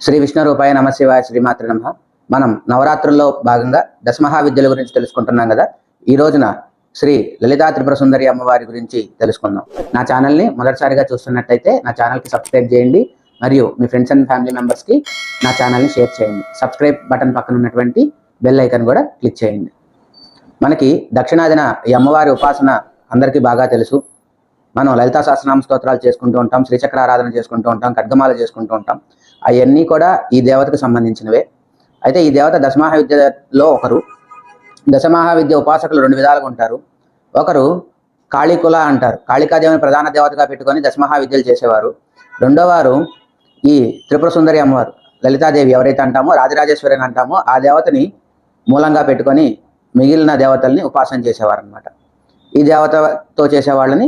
శ్రీ విష్ణు రూపాయ నమశివాయ శ్రీమాత్రి నమ. మనం నవరాత్రుల్లో భాగంగా దశమహావిద్యల గురించి తెలుసుకుంటున్నాం కదా. ఈ రోజున శ్రీ లలితా త్రిపుర సుందరి అమ్మవారి గురించి తెలుసుకుందాం. నా ఛానల్ని మొదటిసారిగా చూస్తున్నట్టయితే నా ఛానల్కి సబ్స్క్రైబ్ చేయండి. మరియు మీ ఫ్రెండ్స్ అండ్ ఫ్యామిలీ మెంబర్స్కి నా ఛానల్ని షేర్ చేయండి. సబ్స్క్రైబ్ బటన్ పక్కన ఉన్నటువంటి బెల్ ఐకన్ కూడా క్లిక్ చేయండి. మనకి దక్షిణాదిన ఈ అమ్మవారి ఉపాసన అందరికీ బాగా తెలుసు. మనం లలితా సహస్రనామ స్తోత్రాలు చేసుకుంటూ ఉంటాం శ్రీచక్ర ఆరాధన చేసుకుంటూ ఉంటాం ఖడ్గమాల చేసుకుంటూ ఉంటాం. అవన్నీ కూడా ఈ దేవతకు సంబంధించినవే. అయితే ఈ దేవత దశమహావిద్యలో ఒకరు. దశమహావిద్య ఉపాసకులు రెండు విధాలుగా ఉంటారు. ఒకరు కాళీకుల అంటారు. కాళికాదేవిని ప్రధాన దేవతగా పెట్టుకొని దశమహావిద్యలు చేసేవారు. రెండోవారు ఈ త్రిపుర సుందరి అమ్మవారు. లలితాదేవి ఎవరైతే అంటామో రాజరాజేశ్వరి అని అంటామో ఆ దేవతని మూలంగా పెట్టుకొని మిగిలిన దేవతల్ని ఉపాసన చేసేవారు అనమాట ఈ దేవతతో చేసేవాళ్ళని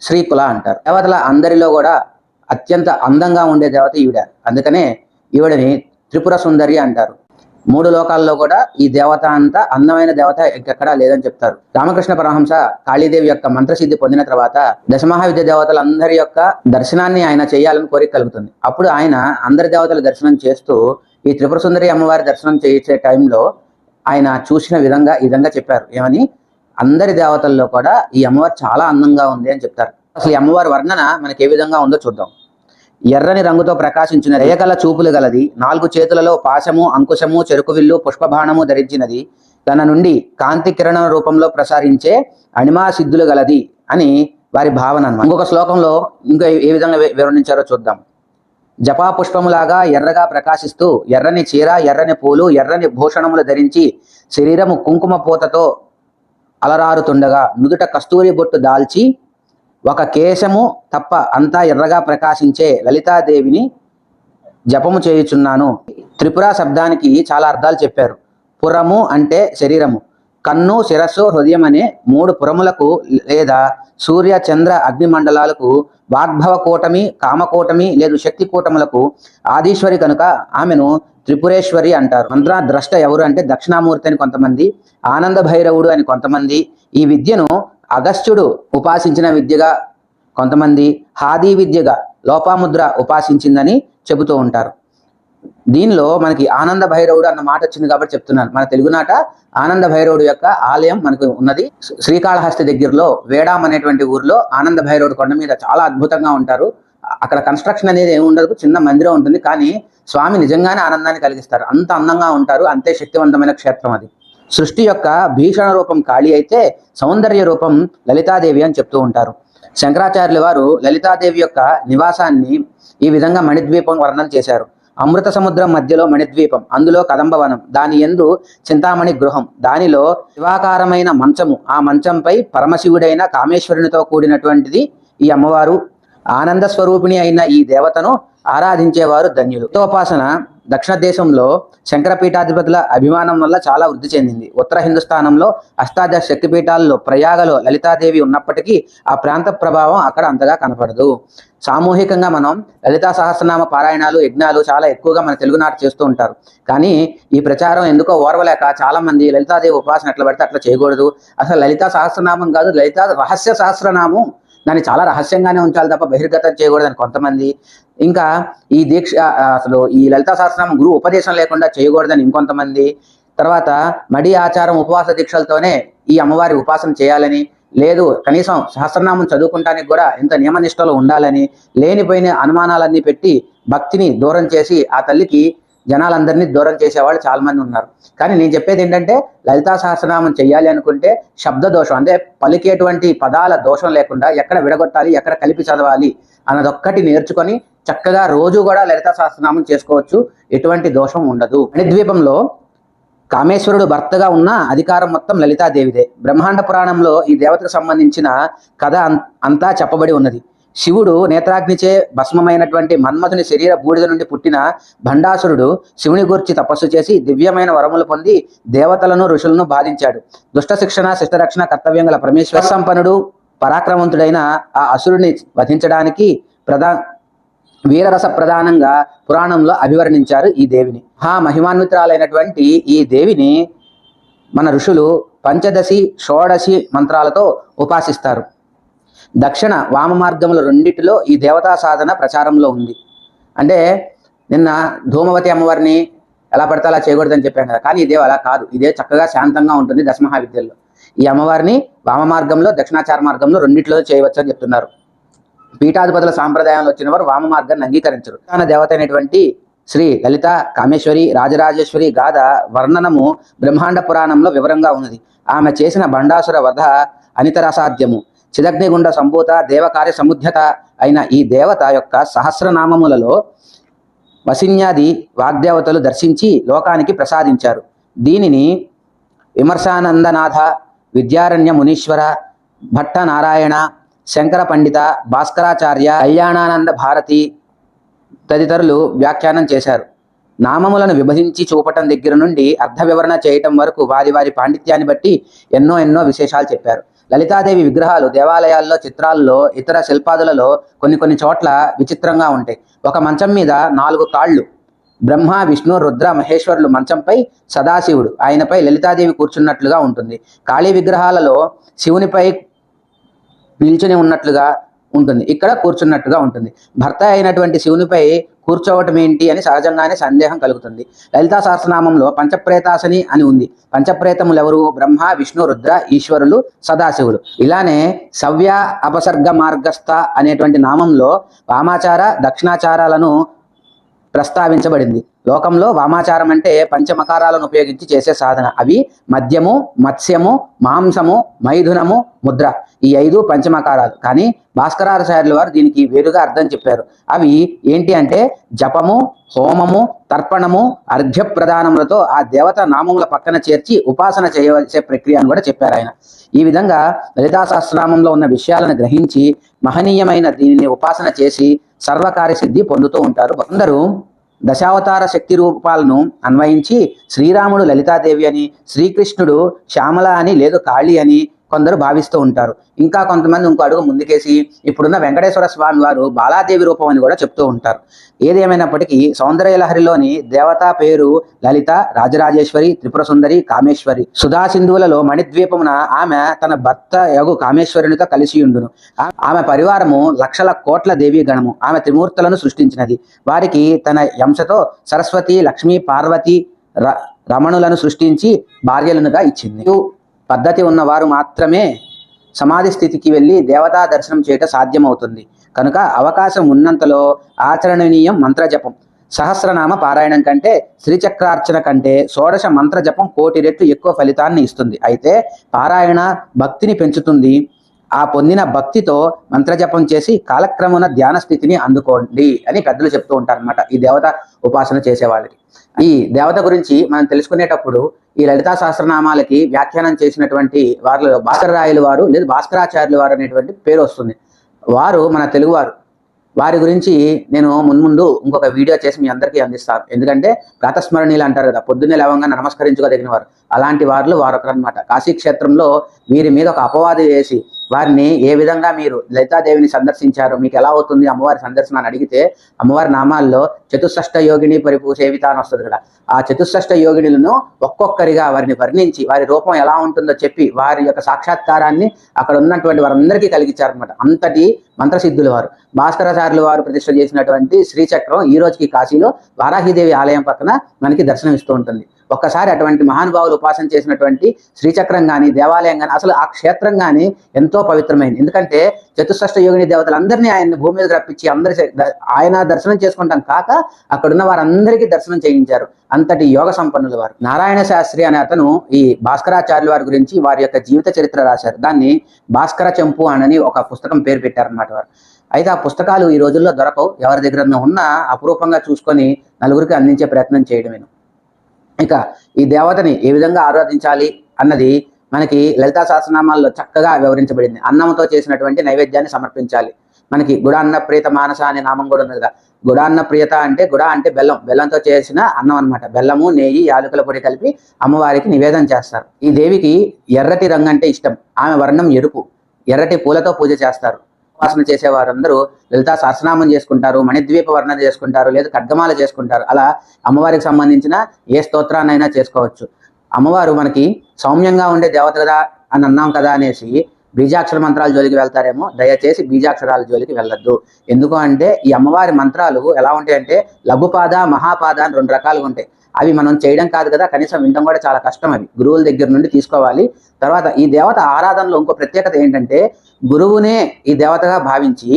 శ్రీకుల అంటారు. దేవతల అందరిలో కూడా అత్యంత అందంగా ఉండే దేవత ఈవిడ. అందుకనే ఈవిడని త్రిపుర సుందరి అంటారు. మూడు లోకాల్లో కూడా ఈ దేవత అంత అందమైన దేవత ఇంకెక్కడా లేదని చెప్తారు. రామకృష్ణ పరహంస కాళీదేవి యొక్క మంత్రసిద్ధి పొందిన తర్వాత దశమహావిద్య దేవతలందరి యొక్క దర్శనాన్ని ఆయన చేయాలని కోరిక కలుగుతుంది. అప్పుడు ఆయన అందరి దేవతల దర్శనం చేస్తూ ఈ త్రిపుర సుందరి అమ్మవారి దర్శనం చేయించే టైంలో ఆయన చూసిన విధంగా ఈ విధంగా చెప్పారు. ఏమని? అందరి దేవతల్లో కూడా ఈ అమ్మవారు చాలా అందంగా ఉంది అని చెప్తారు. అసలు ఈ అమ్మవారి వర్ణన మనకి ఏ విధంగా ఉందో చూద్దాం. ఎర్రని రంగుతో ప్రకాశించిన రేయగల చూపులు గలది నాలుగు చేతులలో పాశము అంకుశము చెరుకు విల్లు పుష్పబాణము ధరించినది తన నుండి కాంతి కిరణం రూపంలో ప్రసారించే అణిమా సిద్ధులు గలది అని వారి భావన అన్నమాట. ఇంకొక శ్లోకంలో ఇంకా ఏ విధంగా వివరించారో చూద్దాం. జపా పుష్పములాగా ఎర్రగా ప్రకాశిస్తూ ఎర్రని చీర ఎర్రని పూలు ఎర్రని భూషణములు ధరించి శరీరము కుంకుమ పూతతో అలరారుతుండగా నుదుట కస్తూరి బొట్టు దాల్చి ఒక కేశము తప్ప అంతా ఎర్రగా ప్రకాశించే లలితాదేవిని జపము చేయుచున్నాను. త్రిపుర శబ్దానికి చాలా అర్థాలు చెప్పారు. పురము అంటే శరీరము. కన్ను శిరస్సు హృదయం అనే మూడు పురములకు లేదా సూర్య చంద్ర అగ్నిమండలాలకు వాగ్భవ కూటమి కామకూటమి లేదు శక్తి కూటములకు ఆదీశ్వరి కనుక ఆమెను త్రిపురేశ్వరి అంటారు. మంత్ర ద్రష్ట ఎవరు అంటే దక్షిణామూర్తి అని కొంతమంది ఆనంద భైరవుడు అని కొంతమంది. ఈ విద్యను అగస్త్యుడు ఉపాసించిన విద్యగా కొంతమంది హాదీ విద్యగా లోపాముద్ర ఉపాసించిందని చెబుతూ ఉంటారు. దీనిలో మనకి ఆనంద భైరవుడు అన్న మాట వచ్చింది కాబట్టి చెప్తున్నాను. మన తెలుగునాట ఆనంద భైరవుడు యొక్క ఆలయం మనకు ఉన్నది. శ్రీ- శ్రీకాళహస్తి దగ్గరలో వేడాం అనేటువంటి ఊర్లో ఆనంద భైరవుడు కొండ మీద చాలా అద్భుతంగా ఉంటారు. అక్కడ కన్స్ట్రక్షన్ అనేది ఏమి ఉండదు చిన్న మందిరం ఉంటుంది. కానీ స్వామి నిజంగానే ఆనందాన్ని కలిగిస్తారు. అంత అందంగా ఉంటారు అంతే శక్తివంతమైన క్షేత్రం అది. సృష్టి యొక్క భీషణ రూపం ఖాళీ అయితే సౌందర్య రూపం లలితాదేవి అని చెప్తూ ఉంటారు. శంకరాచార్యుల వారు లలితాదేవి యొక్క నివాసాన్ని ఈ విధంగా మణిద్వీపం వర్ణన చేశారు. అమృత సముద్రం మధ్యలో మణిద్వీపం అందులో కదంబవనం దాని ఎందు చింతామణి గృహం దానిలో శివాకారమైన మంచము ఆ మంచంపై పరమశివుడైన కామేశ్వరునితో కూడినటువంటిది ఈ అమ్మవారు ఆనంద స్వరూపిణి అయిన ఈ దేవతను ఆరాధించేవారు ధన్యులు. ఉపాసన దక్షిణ దేశంలో శంకరపీఠాధిపతుల అభిమానం వల్ల చాలా వృద్ధి చెందింది. ఉత్తర హిందుస్థానంలో అష్టాదశ శక్తిపీఠాల్లో ప్రయాగలో లలితాదేవి ఉన్నప్పటికీ ఆ ప్రాంత ప్రభావం అక్కడ అంతగా కనపడదు. సామూహికంగా మనం లలితా సహస్రనామ పారాయణాలు యజ్ఞాలు చాలా ఎక్కువగా మన తెలుగునాట చేస్తూ ఉంటారు. కానీ ఈ ప్రచారం ఎందుకో ఓర్వలేక చాలా మంది లలితాదేవి ఉపాసన ఎట్లా పడితే అట్లా చేయకూడదు. అసలు లలితా సహస్రనామం కాదు లలితా రహస్య సహస్రనామం దాన్ని చాలా రహస్యంగానే ఉంచాలి తప్ప బహిర్గతం చేయకూడదని కొంతమంది. ఇంకా ఈ దీక్ష అసలు ఈ లలితా శాస్త్రం గురువు ఉపదేశం లేకుండా చేయకూడదని ఇంకొంతమంది. తర్వాత మడి ఆచారం ఉపవాస దీక్షలతోనే ఈ అమ్మవారి ఉపాసన చేయాలని లేదు కనీసం సహస్రనామం చదువుకుంటానికి కూడా ఇంత నియమనిష్టలో ఉండాలని లేనిపోయిన అనుమానాలన్నీ పెట్టి భక్తిని దూరం చేసి ఆ తల్లికి జనాలందరినీ దూరం చేసేవాళ్ళు చాలామంది ఉన్నారు. కానీ నేను చెప్పేది ఏంటంటే లలితా సహస్రనామం చేయాలి అనుకుంటే శబ్ద దోషం అంటే పలికేటువంటి పదాల దోషం లేకుండా ఎక్కడ విడగొట్టాలి ఎక్కడ కలిపి చదవాలి అన్నదొక్కటి నేర్చుకొని చక్కగా రోజు కూడా లలితా సహస్రనామం చేసుకోవచ్చు. ఎటువంటి దోషం ఉండదు. మణిద్వీపంలో కామేశ్వరుడు భర్తగా ఉన్న అధికారం మొత్తం లలితాదేవిదే. బ్రహ్మాండ పురాణంలో ఈ దేవతకు సంబంధించిన కథ అంతా చెప్పబడి ఉన్నది. శివుడు నేత్రాగ్నిచే భస్మమైనటువంటి మన్మథుని శరీర బూడిద నుండి పుట్టిన భండాసురుడు శివుని గూర్చి తపస్సు చేసి దివ్యమైన వరములు పొంది దేవతలను ఋషులను బాధించాడు. దుష్ట శిక్షణ శిష్టరక్షణ కర్తవ్యం గల పరమేశ్వర సంపన్నుడు పరాక్రమవంతుడైన ఆ అసురుని వధించడానికి ప్రధా వీరరస ప్రధానంగా పురాణంలో అభివర్ణించారు ఈ దేవిని. ఆ మహిమాన్వితురాలైనటువంటి ఈ దేవిని మన ఋషులు పంచదశి షోడశి మంత్రాలతో ఉపాసిస్తారు. దక్షిణ వామ మార్గముల రెండిటిలో ఈ దేవతా సాధన ప్రచారంలో ఉంది. అంటే నిన్న ధూమవతి అమ్మవారిని ఎలా పడితే అలా చేయకూడదని చెప్పాను కదా. కానీ ఇదే అలా కాదు. ఇదే చక్కగా శాంతంగా ఉంటుంది దశమహావిద్యల్లో. ఈ అమ్మవారిని వామ మార్గంలో దక్షిణాచార మార్గంలో రెండిట్లో చేయవచ్చు అని చెప్తున్నారు. పీఠాధిపతుల సాంప్రదాయంలో వచ్చిన వారు వామ మార్గాన్ని అంగీకరించరు. తన దేవత అయినటువంటి శ్రీ లలిత కామేశ్వరి రాజరాజేశ్వరి గాథ వర్ణనము బ్రహ్మాండ పురాణంలో వివరంగా ఉన్నది. ఆమె చేసిన బండాసుర వధ అనితరసాధ్యము. చిదగ్నిగుండ సంభూత దేవకార్య సముద్యత అయిన ఈ దేవత యొక్క సహస్రనామములలో వసిన్యాది వాగ్దేవతలు దర్శించి లోకానికి ప్రసాదించారు. దీనిని విమర్శానందనాథ విద్యారణ్య మునీశ్వర భట్ట నారాయణ శంకర పండిత భాస్కరాచార్య కళ్యాణానంద భారతి తదితరులు వ్యాఖ్యానం చేశారు. నామములను విభజించి చూపటం దగ్గర నుండి అర్థ వివరణ చేయటం వరకు వారి వారి పాండిత్యాన్ని బట్టి ఎన్నో ఎన్నో విశేషాలు చెప్పారు. లలితాదేవి విగ్రహాలు దేవాలయాల్లో చిత్రాల్లో ఇతర శిల్పాదులలో కొన్ని కొన్ని చోట్ల విచిత్రంగా ఉంటాయి. ఒక మంచం మీద నాలుగు కాళ్ళు. బ్రహ్మ విష్ణు రుద్ర మహేశ్వరులు మంచంపై సదాశివుడు. ఆయనపై లలితాదేవి కూర్చున్నట్లుగా ఉంటుంది. కాళీ విగ్రహాలలో శివునిపై నిల్చుని ఉన్నట్లుగా ఉంటుంది. ఇక్కడ కూర్చున్నట్టుగా ఉంటుంది. భర్త అయినటువంటి శివునిపై కూర్చోవటం ఏంటి అని సహజంగానే సందేహం కలుగుతుంది. లలితా సహస్రనామంలో పంచప్రేతాసని అని ఉంది. పంచప్రేతములు ఎవరు? బ్రహ్మ విష్ణు రుద్ర ఈశ్వరులు సదాశివులు. ఇలానే సవ్య అపసర్గ మార్గస్థ అనేటువంటి నామంలో వామాచార దక్షిణాచారాలను ప్రస్తావించబడింది. లోకంలో వామాచారం అంటే పంచమకారాలను ఉపయోగించి చేసే సాధన. అవి మద్యము మత్స్యము మాంసము మైథునము ముద్ర. ఈ ఐదు పంచమకారాలు. కానీ భాస్కరాచార్యుల వారు దీనికి వేరుగా అర్థం చెప్పారు. అవి ఏంటి అంటే జపము హోమము తర్పణము అర్ఘ్యప్రదానములతో ఆ దేవత నామముల పక్కన చేర్చి ఉపాసన చేయవలసే ప్రక్రియ అని కూడా చెప్పారు ఆయన. ఈ విధంగా లలితా సహస్రనామంలో ఉన్న విషయాలను గ్రహించి మహనీయమైన దీనిని ఉపాసన చేసి సర్వకార్య సిద్ధి పొందుతూ ఉంటారు. కొందరు దశావతార శక్తి రూపాలను అన్వయించి శ్రీరాముడు లలితాదేవి అని శ్రీకృష్ణుడు శ్యామల అని లేదు కాళీ అని కొందరు భావిస్తూ ఉంటారు. ఇంకా కొంతమంది ఇంకో అడుగు ముందుకేసి ఇప్పుడున్న వెంకటేశ్వర స్వామి వారు బాలాదేవి రూపం అని కూడా చెప్తూ ఉంటారు. ఏదేమైనప్పటికీ సౌందర్యలహరిలోని దేవతా పేరు లలిత రాజరాజేశ్వరి త్రిపుర సుందరి కామేశ్వరి. సుధా సింధువులలో మణిద్వీపమున ఆమె తన భర్త యగు కామేశ్వరునితో కలిసి ఉండును. ఆమె పరివారము లక్షల కోట్ల దేవీ గణము. ఆమె త్రిమూర్తులను సృష్టించినది. వారికి తన యంశతో సరస్వతి లక్ష్మి పార్వతి ర- రమణులను సృష్టించి భార్యలనుగా ఇచ్చింది. పద్ధతి ఉన్నవారు మాత్రమే సమాధి స్థితికి వెళ్ళి దేవతా దర్శనం చేయటం సాధ్యమవుతుంది. కనుక అవకాశం ఉన్నంతలో ఆచరణీయం మంత్రజపం. సహస్రనామ పారాయణం కంటే శ్రీచక్రార్చన కంటే షోడశ మంత్ర జపం కోటి రెట్లు ఎక్కువ ఫలితాన్ని ఇస్తుంది. అయితే పారాయణ భక్తిని పెంచుతుంది. ఆ పొందిన భక్తితో మంత్రజపం చేసి కాలక్రమున ధ్యాన స్థితిని అందుకోండి అని పెద్దలు చెప్తూ ఉంటారు అనమాట ఈ దేవత ఉపాసన చేసేవాళ్ళకి ఈ దేవత గురించి మనం తెలుసుకునేటప్పుడు ఈ లలితా సహస్రనామాలకి వ్యాఖ్యానం చేసినటువంటి వారిలో భాస్కర రాయలు వారు లేదా భాస్కరాచార్యులు వారు అనేటువంటి పేరు వస్తుంది. వారు మన తెలుగువారు వారి. గురించి నేను మున్ముందు ఇంకొక వీడియో చేసి మీ అందరికీ అందిస్తాను. ఎందుకంటే ప్రాతస్మరణీయులు అంటారు కదా పొద్దున్నే లేవంగా నమస్కరించుకోదగిన వారు. అలాంటి వారిలో వారు ఒకరనమాట కాశీ క్షేత్రంలో వీరి మీద ఒక అపవాది వేసి వారిని ఏ విధంగా మీరు లలితాదేవిని సందర్శించారు? మీకు ఎలా అవుతుంది అమ్మవారి సందర్శన అని అడిగితే అమ్మవారి నామాల్లో చతుషష్ట యోగిని పరిపూ సేవిత అని వస్తుంది కదా. ఆ చతుషష్ట యోగినులను ఒక్కొక్కరిగా వారిని వర్ణించి వారి రూపం ఎలా ఉంటుందో చెప్పి వారి యొక్క సాక్షాత్కారాన్ని అక్కడ ఉన్నటువంటి వారందరికీ కలిగించారనమాట అంతటి మంత్రసిద్ధులు వారు. భాస్కరాచార్యులు వారు ప్రతిష్ట చేసినటువంటి శ్రీచక్రం ఈ రోజుకి కాశీలో వారాహిదేవి ఆలయం పక్కన మనకి దర్శనం ఇస్తూ ఉంటుంది. ఒక్కసారి అటువంటి మహానుభావులు ఉపాసన చేసినటువంటి శ్రీచక్రం కానీ దేవాలయం కానీ అసలు ఆ క్షేత్రం కానీ ఎంతో పవిత్రమైంది. ఎందుకంటే చతుష్ష్ట యోగిని దేవతలందరినీ ఆయన్ని భూమి మీద రప్పించి అందరి ఆయన దర్శనం చేసుకుంటాం కాక అక్కడున్న వారందరికీ దర్శనం చేయించారు. అంతటి యోగ సంపన్నుల వారు. నారాయణ శాస్త్రి అనే అతను ఈ భాస్కరాచార్యుల వారి గురించి వారి యొక్క జీవిత చరిత్ర రాశారు. దాన్ని భాస్కర చెంపు అని ఒక పుస్తకం పేరు పెట్టారన్నమాట వారు. అయితే ఆ పుస్తకాలు ఈ రోజుల్లో దొరకవు. ఎవరి దగ్గర ఉన్నా అపురూపంగా చూసుకొని నలుగురికి అందించే ప్రయత్నం చేయడమేను ఇక ఈ దేవతని ఏ విధంగా ఆరాధించాలి అన్నది మనకి లలితా సహస్రనామాల్లో చక్కగా వివరించబడింది. అన్నంతో చేసినటువంటి నైవేద్యాన్ని సమర్పించాలి. మనకి గుడాన్న ప్రీత మానస అనే నామం కూడా ఉంది కదా. గుడాన్న ప్రియత అంటే గుడ అంటే బెల్లం. బెల్లంతో చేసిన అన్నం అనమాట బెల్లము నెయ్యి యాలకుల పొడి కలిపి అమ్మవారికి నివేదన చేస్తారు. ఈ దేవికి ఎర్రటి రంగు అంటే ఇష్టం. ఆమె వర్ణం ఎరుపు. ఎర్రటి పూలతో పూజ చేస్తారు. ఉపాసన చేసే వారందరూ లలితా సహస్రనామం చేసుకుంటారు మణిద్వీప వర్ణన చేసుకుంటారు లేదా ఖడ్గమాల చేసుకుంటారు. అలా అమ్మవారికి సంబంధించిన ఏ స్తోత్రాన్నైనా చేసుకోవచ్చు. అమ్మవారు మనకి సౌమ్యంగా ఉండే దేవత కదా అని అన్నాం కదా అనేసి బీజాక్షర మంత్రాల జోలికి వెళ్తారేమో దయచేసి బీజాక్షరాల జోలికి వెళ్ళొద్దు. ఎందుకు అంటే ఈ అమ్మవారి మంత్రాలు ఎలా ఉంటాయంటే లఘుపాద మహాపాద అని రెండు రకాలుగా ఉంటాయి. అవి మనం చేయడం కాదు కదా కనీసం వినడం కూడా చాలా కష్టం అవి. గురువుల దగ్గర నుండి తీసుకోవాలి. తర్వాత ఈ దేవత ఆరాధనలో ఇంకో ప్రత్యేకత ఏంటంటే గురువునే ఈ దేవతగా భావించి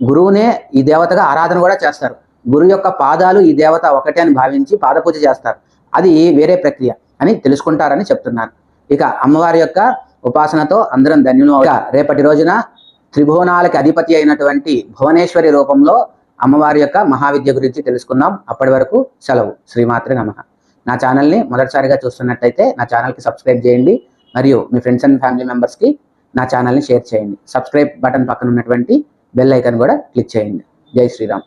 గురువునే ఈ దేవతగా ఆరాధన కూడా చేస్తారు. గురువు యొక్క పాదాలు ఈ దేవత ఒకటే అని భావించి పాదపూజ చేస్తారు. అది వేరే ప్రక్రియ అని తెలుసుకుంటారని చెప్తున్నాను ఇక అమ్మవారి యొక్క ఉపాసనతో అందరం ధన్యులు రేపటి రోజున త్రిభువనాలకి అధిపతి అయినటువంటి భువనేశ్వరి రూపంలో అమ్మవారి యొక్క మహావిద్య గురించి తెలుసుకుందాం. అప్పటి వరకు సెలవు. శ్రీమాత్రి నమ. నా ఛానల్ని మొదటిసారిగా చూస్తున్నట్టయితే నా ఛానల్కి సబ్స్క్రైబ్ చేయండి. మరియు మీ ఫ్రెండ్స్ అండ్ ఫ్యామిలీ మెంబర్స్కి నా ఛానల్ని షేర్ చేయండి. సబ్స్క్రైబ్ బటన్ పక్కన ఉన్నటువంటి బెల్ ఐకాన్ కూడా క్లిక్ చేయండి. జై శ్రీరామ్.